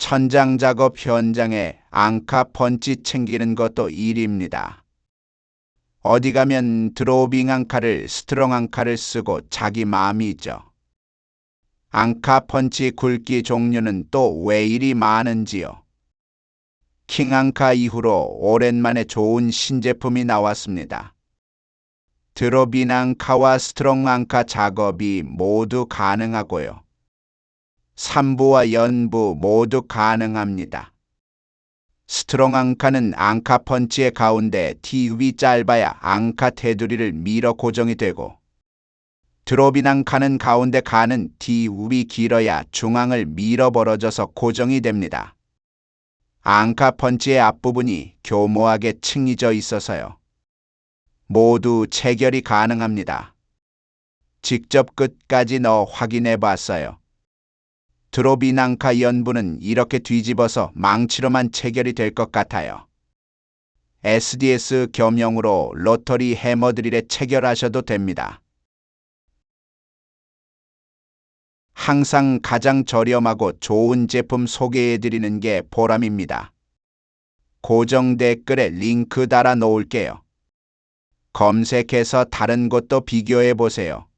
천장 작업 현장에 앙카 펀치 챙기는 것도 일입니다. 어디 가면 드로빙 앙카를 스트롱 앙카를 쓰고 자기 마음이죠. 앙카 펀치 굵기 종류는 또 왜 이리 많은지요? 킹 앙카 이후로 오랜만에 좋은 신제품이 나왔습니다. 드로빈 앙카와 스트롱 앙카 작업이 모두 가능하고요. 삼부와 연부 모두 가능합니다. 스트롱 앙카는 앙카 펀치의 가운데 T위 짧아야 앙카 테두리를 밀어 고정이 되고 드로빈 앙카는 가운데 가는 T위 길어야 중앙을 밀어 벌어져서 고정이 됩니다. 앙카 펀치의 앞부분이 교모하게 층이져 있어서요. 모두 체결이 가능합니다. 직접 끝까지 넣어 확인해 봤어요. 드로빈 앙카 연부는 이렇게 뒤집어서 망치로만 체결이 될 것 같아요. SDS 겸용으로 로터리 해머드릴에 체결하셔도 됩니다. 항상 가장 저렴하고 좋은 제품 소개해 드리는 게 보람입니다. 고정 댓글에 링크 달아 놓을게요. 검색해서 다른 곳도 비교해 보세요.